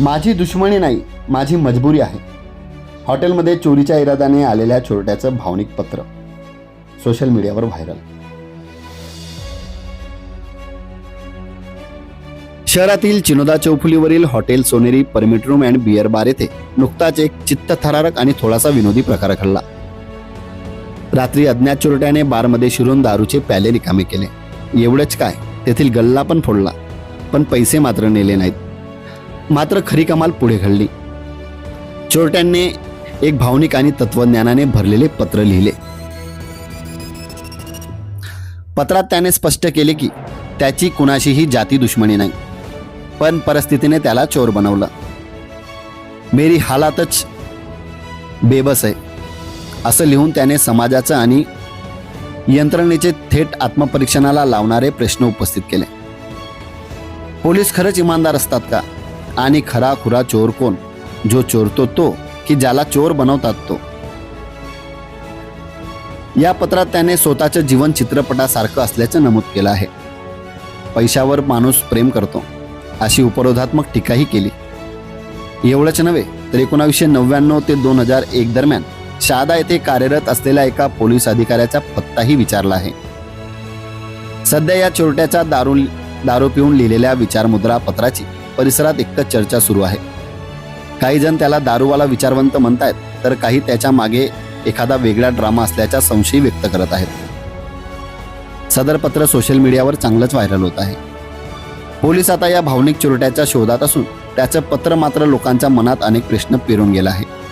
माझी दुश्मनी नाही माझी मजबुरी आहे. हॉटेलमध्ये चोरीच्या इराद्याने आलेल्या चोरट्याचं भावनिक पत्र. सोशल मीडियावर व्हायरल. शहरातील Chinoda चौफुलीवरील hotel Soneri permit room and beer bar येथे नुकताच एक चित्तथरारक आणि थोडासा विनोदी प्रकार घडला. रात्री अज्ञात चोरट्याने बारमध्ये शिरून दारूचे प्याले रिकामे केले. एवढंच काय तेथील गल्ला पण फोडला. पण पैसे मात्र नेले नाहीत. मात्र खरी कमाल पुढे घडली. चोरट्यांनी एक भावनिक आणि तत्वज्ञानाने भरलेले पत्र लिहिले. पत्रात त्याने स्पष्ट केले की त्याची कुणाशीही जाती दुश्मनी नाही पण परिस्थितीने त्याला चोर बनवलं. मेरी हालातच बेबस आहे असं लिहून त्याने समाजाचं आणि यंत्रणेचे थेट आत्मपरीक्षणाला लावणारे प्रश्न उपस्थित केले. पोलीस खरंच इमानदार असतात का? आणि खरा खुरा चोर कोण? जो चोरतो तो की ज्याला चोर बनवतात तो. या पत्रात त्याने स्वतःचं जीवन चित्रपटासारखं असल्याचं नमूद केलं आहे. पैशावर माणूस प्रेम करतो. अशी उपरोधात्मक टीकाही केली. एवढंच नव्हे तर एकोणावीसशे नव्याण्णव ते दोन हजार एक दरम्यान शहादा येथे कार्यरत असलेल्या एका पोलीस अधिकाऱ्याचा पत्ताही विचारला आहे. सध्या या चोरट्याच्या दारू दारू पिऊन लिहिलेल्या विचारमुद्रा पत्राची परिसरात एकच चर्चा सुरू आहे. काही जण त्याला दारूवाला विचारवंत म्हणतायत तर काही त्याच्यामागे एखादा वेगळा ड्रामा असल्याचा संशय व्यक्त करत आहेत. सदर पत्र सोशल मीडियावर चांगलंच व्हायरल होत आहे. पोलीस आता या भावनिक चोरट्याच्या शोधात असून त्याचं पत्र मात्र लोकांच्या मनात अनेक प्रश्न पेरून गेला आहे.